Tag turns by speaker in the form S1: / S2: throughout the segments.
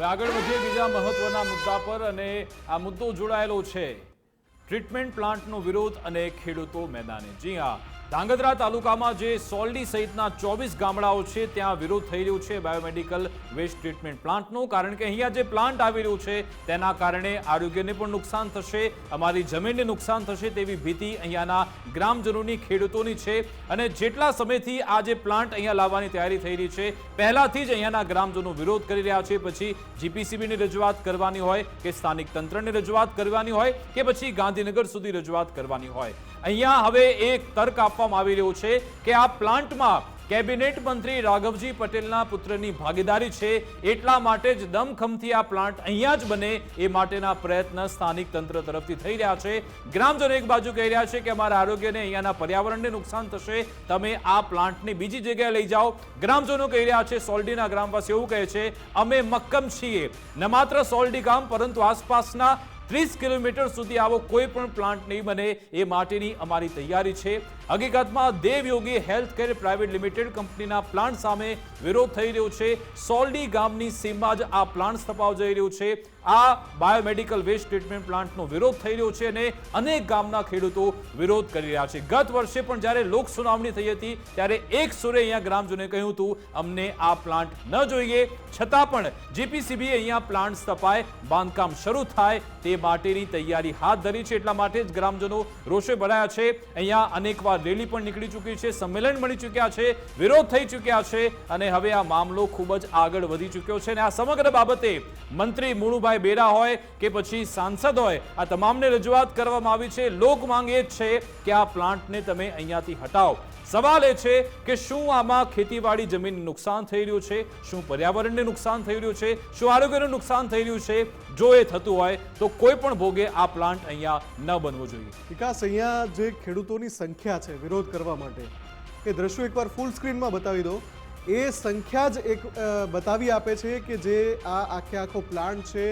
S1: હવે આગળ વધીએ બીજા મહત્વના મુદ્દા પર અને આ મુદ્દો જોડાયેલો છે. ટ્રીટમેન્ટ પ્લાન્ટનો વિરોધ અને ખેડૂતો મેદાને. જી હા ધાંગધ્રા તાલુકામાં જે સોલડી સહિતના ચોવીસ ગામડાઓ છે, ત્યાં વિરોધ થઈ રહ્યો છે બાયોમેડિકલ વેસ્ટ ટ્રીટમેન્ટ પ્લાન્ટનો. કારણ કે અહીંયા જે પ્લાન્ટ આવી રહ્યું છે, તેના કારણે આરોગ્યને પણ નુકસાન થશે, અમારી જમીનને નુકસાન થશે તેવી ભીતિ અહીંયાના ગ્રામજનોની, ખેડૂતોની છે. અને જેટલા સમયથી આ જે પ્લાન્ટ અહીંયા લાવવાની તૈયારી થઈ રહી છે, પહેલાથી જ અહીંયાના ગ્રામજનો વિરોધ કરી રહ્યા છે. પછી જીપીસીબીની રજૂઆત કરવાની હોય કે સ્થાનિક તંત્રની રજૂઆત કરવાની હોય કે પછી ગાંધીનગર સુધી રજૂઆત કરવાની હોય. અહીંયા હવે એક તર્ક આપવામાં આવી રહ્યું છે કે આ પ્લાન્ટમાં કેબિનેટ મંત્રી રાઘવજી પટેલના પુત્રની ભાગીદારી છે, એટલા માટે જ દમખમથી આ પ્લાન્ટ અહીંયા જ બને એ માટેના પ્રયત્ન સ્થાનિક તંત્ર તરફથી થઈ રહ્યા છે. ગ્રામજનો એક બાજુ કહી રહ્યા છે કે અમારા આરોગ્યને અહીંયાના પર્યાવરણને નુકસાન થશે. તમે આ પ્લાન્ટને બીજી જગ્યાએ લઈ જાઓ. ગ્રામજનો કહી રહ્યા છે, સોલડીના ગ્રામવાસી એવું કહે છે, અમે મક્કમ છીએ. ન માત્ર સોલડી ગામ, પરંતુ આસપાસના ત્રીસ કિલોમીટર સુધી આવો કોઈ પણ પ્લાન્ટ નહીં બને. એ માટેની અમારી તૈયારી છે. હકીકતમાં Devyogi health care private limited કંપનીના પ્લાન્ટ સામે વિરોધ થઈ રહ્યો છે. સોલડી ગામની સીમમાં જ આ પ્લાન્ટ સ્થપાવ જઈ રહ્યું છે. આ બાયોમેડિકલ વેસ્ટ ટ્રીટમેન્ટ પ્લાન્ટનો વિરોધ થઈ રહ્યો છે અને અનેક ગામના ખેડૂતો વિરોધ કરી રહ્યા છે. ગત વર્ષે પણ જ્યારે લોક સુનાવણી થઈ હતી, ત્યારે એક સુરે અહીંયા ગ્રામજનોએ કહ્યું હતું, અમને આ પ્લાન્ટ ન જોઈએ. છતાં પણ જીપીસીબીએ અહીંયા પ્લાન્ટ સ્થપાય, બાંધકામ શરૂ થાય તે માટેની તૈયારી હાથ ધરી છે. એટલા માટે જ ગ્રામજનો રોષે ભરાયા છે. અહીંયા અનેકવાર રેલી પણ નીકળી ચૂકી છે, સંમેલન મળી ચૂક્યા છે, વિરોધ થઈ ચૂક્યા છે અને હવે આ મામલો ખૂબ જ આગળ વધી ચૂક્યો છે અને આ સમગ્ર બાબતે મંત્રી મુળુભાઈ બેરા હોય કે પછી સાંસદ હોય, આ તમામને રજૂઆત કરવામાં આવી છે. લોક માંગ એ જ છે કે આ પ્લાન્ટને તમે અહીંયાથી હટાવો. સવાલ એ છે કે શું આમાં ખેતીવાડી જમીન નુકસાન થઈ રહ્યું છે? શું પર્યાવરણને નુકસાન થઈ રહ્યું છે? શું આરોગ્યનું નુકસાન થઈ રહ્યું છે? જો એ થતું હોય, તો કોઈ પણ ભોગે આ પ્લાન્ટ અહીંયા ન બનવો જોઈએ.
S2: વિકાસ, અહીંયા જે ખેડૂતોની સંખ્યા છે, વિરોધ કરવા માટે, એ દ્રશ્યો એકવાર ફૂલ સ્ક્રીનમાં બતાવી દો. એ સંખ્યા જ એક બતાવી આપે છે કે જે આ આખે આખો પ્લાન્ટ છે,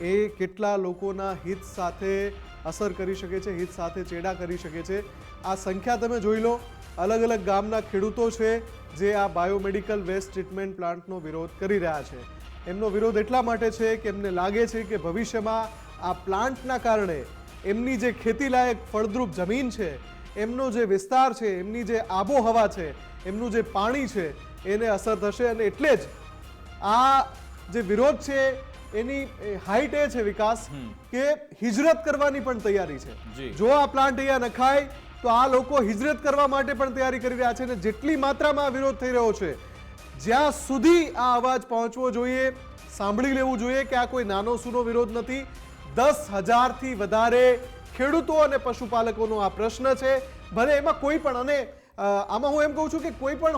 S2: એ કેટલા લોકોના હિત સાથે અસર કરી શકે છે, હિત સાથે ચેડા કરી શકે છે. આ સંખ્યા તમે જોઈ લો. અલગ અલગ ગામના ખેડૂતો છે જે આ બાયોમેડિકલ વેસ્ટ ટ્રીટમેન્ટ પ્લાન્ટનો વિરોધ કરી રહ્યા છે. એમનો વિરોધ એટલા માટે છે કે એમને લાગે છે કે ભવિષ્યમાં આ પ્લાન્ટના કારણે એમની જે ખેતીલાયક ફળદ્રુપ જમીન છે એમનો જે વિસ્તાર છે એમની જે આબોહવા છે એમનું જે પાણી છે એને અસર થશે અને એટલે જ આ જે વિરોધ છે એની હાઈટ એ છે વિકાસ કે હિજરત કરવાની પણ તૈયારી છે. જો આ પ્લાન્ટ અહીંયા નખાય તો આ લોકો હિજરત કરવા માટે પણ તૈયારી કરી રહ્યા છે અને જેટલી માત્રામાં વિરોધ થઈ રહ્યો છે જ્યાં સુધી આ અવાજ પહોંચવો જોઈએ સાંભળી લેવું જોઈએ કે આ કોઈ નાનો સૂનો વિરોધ નથી. દસ હજારથી વધારે ખેડૂતો અને પશુપાલકોનો આ પ્રશ્ન છે. ભલે એમાં કોઈ પણ અને આમાં હું એમ કહું છું કે કોઈ પણ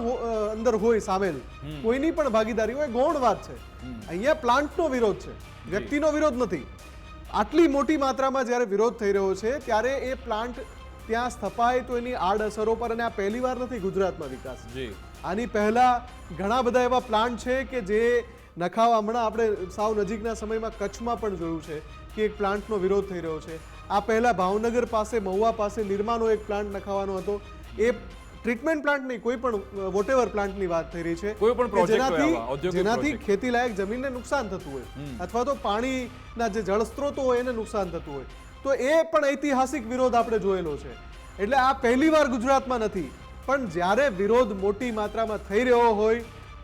S2: અંદર હોય સામેલ કોઈની પણ ભાગીદારી હોય ગૌણ વાત છે. અહીંયા પ્લાન્ટનો વિરોધ છે વ્યક્તિનો વિરોધ નથી. આટલી મોટી માત્રામાં જ્યારે વિરોધ થઈ રહ્યો છે ત્યારે એ પ્લાન્ટ ત્યાં સ્થપાય તો એની આડઅસરો પર અને આ પહેલી વાર નથી ગુજરાતમાં વિકાસ.
S1: જી.
S2: આની પહેલા ઘણા બધા એવા પ્લાન્ટ છે કે જે નખાવા હમણાં આપણે સાવ નજીકના સમયમાં કચ્છમાં પણ જોયું છે કે એક પ્લાન્ટનો વિરોધ થઈ રહ્યો છે. આ પહેલા ભાવનગર પાસે મહુવા પાસે નિરમાનો એક પ્લાન્ટ નખાવાનો હતો. એ ટ્રીટમેન્ટ પ્લાન્ટ નહીં કોઈ પણ વોટેવર પ્લાન્ટની વાત થઈ રહી છે.
S1: કોઈ પણ
S2: જેનાથી જેનાથી
S1: ખેતી
S2: લાયક જમીનને નુકસાન થતું હોય. અથવા તો પાણીના જે જળ સ્ત્રોતો હોય એને નુકસાન થતું હોય. તો એ પણ ઐતિહાસિક વિરોધ આપણે જોયેલો છે. એટલે આ પહેલી વાર ગુજરાતમાં નથી પણ જ્યારે વિરોધ મોટી માત્રામાં થઈ રહ્યો હોય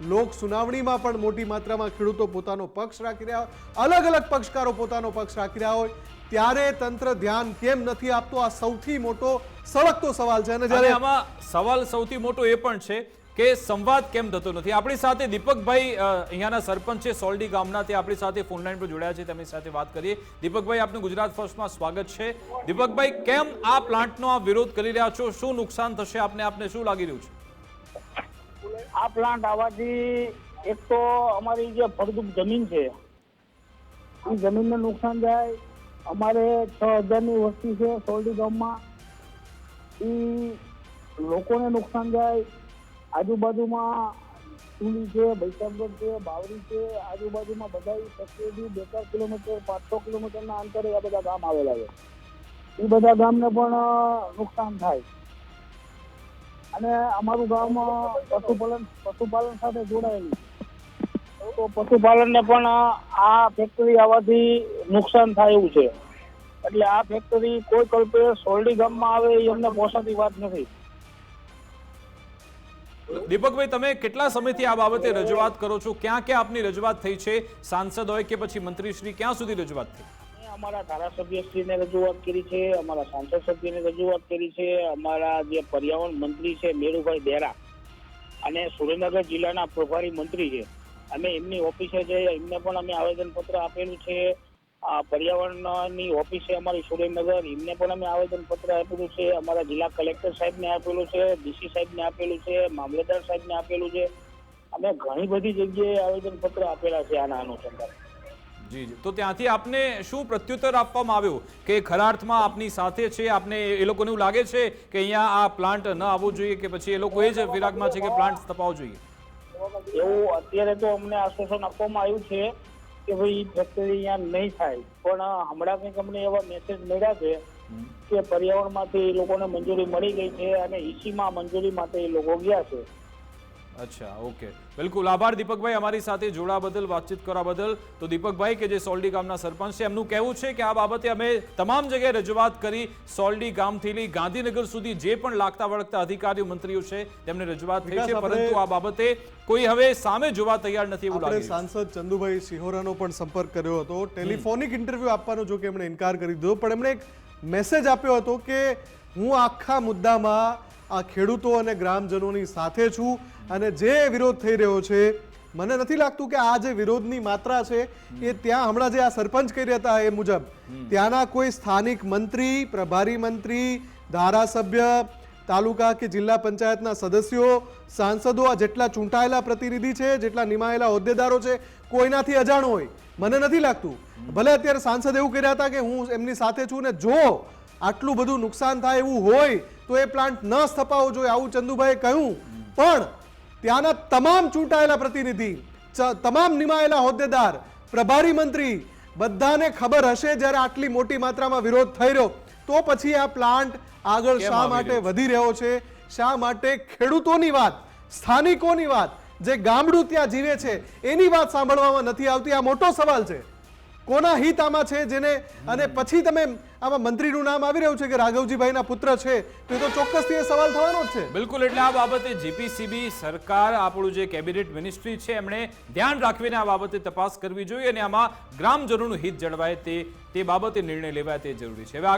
S2: લોક સુનાવણીમાં પણ મોટી માત્રામાં ખેડૂતો પોતાનો પક્ષ રાખી રહ્યા હોય અલગ અલગ પક્ષકારો પોતાનો પક્ષ રાખી રહ્યા હોય ત્યારે તંત્ર ધ્યાન કેમ નથી આપતો? આ સૌથી મોટો સળગતો સવાલ છે. અને જ્યારે
S1: આમાં સવાલ સૌથી મોટો એ પણ છે કે સંવાદ કેમ થતો નથી? આપણી સાથે દીપકભાઈ અહીંયાના સરપંચ છે, સોલડી ગામના. તે આપણી સાથે ફોનલાઈન પર જોડાયા છે. તેમની સાથે વાત કરીએ. દીપકભાઈ, આપનું ગુજરાત ફર્સ્ટમાં સ્વાગત છે. દીપકભાઈ, કેમ આ પ્લાન્ટનો આ વિરોધ કરી રહ્યા છો? શું નુકસાન થશે આપને? આપને શું લાગી રહ્યું છે?
S3: આ પ્લાન્ટ આવવાથી એક તો અમારી જે ફળદ્રુપ જમીન છે, એ જમીનને નુકસાન જાય. અમારે છ હજારની વસ્તી છે સોલડી ગામમાં. એ લોકોને નુકસાન જાય. આજુબાજુમાં ચૂલી છે બૈસામગઢ છે, બાવરી છે, આજુબાજુમાં બધા ફેક્ટરી બે ચાર કિલોમીટર પાંચસો કિલોમીટરના અંતરે આ બધા ગામ આવેલા છે. એ બધા ગામને પણ નુકસાન થાય. અને અમારું ગામ પશુપાલન પશુપાલન સાથે જોડાયેલું તો પશુપાલનને પણ આ ફેક્ટરી આવવાથી નુકસાન થાય એવું છે. એટલે આ ફેક્ટરી કોઈ કલ્પે સોરડી ગામમાં આવે એ અમને પોસાતી વાત નથી.
S1: દીપકભાઈ, તમે કેટલા સમયથી આ બાબતે રજૂઆત કરો છો? ક્યાં ક્યાં આપની રજૂઆત થઈ છે? સાંસદ હોય કે પછી મંત્રીશ્રી, ક્યાં સુધી રજૂઆત થઈ?
S3: અમે અમારા ધારાસભ્યશ્રીને રજૂઆત કરી છે, અમારા સાંસદ સભ્યને રજૂઆત કરી છે, અમારા જે પર્યાવરણ મંત્રી છે, મેરુભાઈ દેરા અને સુરેન્દ્રનગર જિલ્લાના પ્રભારી મંત્રી છે. અમે એમની ઓફિસે જઈ એમને પણ અમે આવેદનપત્ર આપેલું છે. આ પર્યાવરણની ઓફિસે અમારી સુરેન્દ્રનગર એમને પણ અમે આવેદનપત્ર આપેલું છે અમારા જિલ્લા કલેક્ટર સાહેબને આપેલું છે ડીસી સાહેબને આપેલું છે મામલતદાર સાહેબને આપેલું છે. અમે ઘણી બધી જગ્યાએ આવેદનપત્ર આપેલા છે આના અનુસંધાને.
S1: જી જી. તો ત્યાંથી આપને શું પ્રત્યુત્તર આપવામાં આવ્યો? કે ખરા અર્થમાં આપની સાથે છે આપને એ લોકોને એવું લાગે છે કે અહીંયા આ પ્લાન્ટ ન આવવો જોઈએ કે પછી એ લોકો એ જ વિરાગમાં છે કે પ્લાન્ટ સ્થપાવવો જોઈએ?
S3: એવું અત્યારે તો અમને આશ્વાસન આપવામાં આવ્યું છે. કે ભાઈ ફેક્ટરી અહીંયા નહીં થાય. પણ હમણાં કંઈક અમને એવા મેસેજ મળ્યા છે કે પર્યાવરણમાંથી એ લોકોને મંજૂરી મળી ગઈ છે અને ઈસીમાં મંજૂરી માટે એ લોકો ગયા છે.
S1: અચ્છા ઓકે. બિલકુલ આભાર દીપકભાઈ અમારી સાથે જોડા બદલ વાતચીત કરવા બદલ. તો દીપકભાઈ કે જે સોલડી ગામના સરપંચ છે એમનું કહેવું છે કે આ બાબતે અમે તમામ જગ્યાએ રજૂઆત કરી સોલડી ગામથી લઈ ગાંધીનગર સુધી જે પણ લાગતા વળગતા અધિકારીઓ મંત્રીઓ છે તેમને રજૂઆત થઈ છે. પરંતુ આ બાબતે કોઈ હવે સામે જોવા તૈયાર નથી એવું લાગે
S2: સાંસદ ચંદુભાઈ સિહોરાનો પણ સંપર્ક કર્યો હતો. ટેલિફોનિક ઇન્ટરવ્યુ આપવાનો જો કે એમણે ઇનકાર કરી દીધો. પણ એમણે એક મેસેજ આપ્યો હતો કે હું આખા મુદ્દામાં આ ખેડૂતો અને ગ્રામજનોની સાથે છું અને જે વિરોધ થઈ રહ્યો છે, મને નથી લાગતું કે આ જે વિરોધની માત્રા છે, એ ત્યાં હમણાં જે આ સરપંચ કહી રહ્યા હતા એ મુજબ, ત્યાંના કોઈ સ્થાનિક મંત્રી, પ્રભારી મંત્રી, ધારાસભ્ય, તાલુકા કે જિલ્લા પંચાયતના સદસ્યો, સાંસદો, આ જેટલા ચૂંટાયેલા પ્રતિનિધિ છે, જેટલા નિમાયેલા હોદ્દેદારો છે, કોઈનાથી અજાણ હોય, મને નથી લાગતું. ભલે અત્યારે સાંસદ એવું કર્યા હતા કે હું એમની સાથે છું ને જો આટલું બધું નુકસાન થાય એવું હોય તો એ પ્લાન્ટ ન સ્થપાવો જોઈએ આવું ચંદુભાઈએ કહ્યું. પણ ત્યાંના તમામ ચૂંટાયેલા પ્રતિનિધિ તમામ નિમાયેલા હોદ્દેદાર પ્રભારી મંત્રી બધાને ખબર હશે જ્યારે આટલી મોટી માત્રામાં વિરોધ થઈ રહ્યો. તો પછી આ પ્લાન્ટ આગળ શા માટે વધી રહ્યો છે? શા માટે ખેડૂતોની વાત સ્થાનિકોની વાત જે ગામડું ત્યાં જીવે છે એની વાત સાંભળવામાં નથી આવતી? આ મોટો સવાલ છે. કોના હિત આમાં છે જેને અને પછી તમે આમાં મંત્રીનું નામ આવી રહ્યું છે કે રાઘવજીભાઈના પુત્ર છે, તો એ તો ચોક્કસથી એ સવાલ થવાનો જ છે.
S1: બિલકુલ, એટલે આ બાબતે જીપીસીબી સરકાર, આપણું જે કેબિનેટ મિનિસ્ટ્રી છે, એમણે ધ્યાન રાખીને આ બાબતે તપાસ કરવી જોઈએ અને આમાં ગ્રામજનોનું હિત જળવાય તે તે બાબતે નિર્ણય લેવાય તે જરૂરી છે. હવે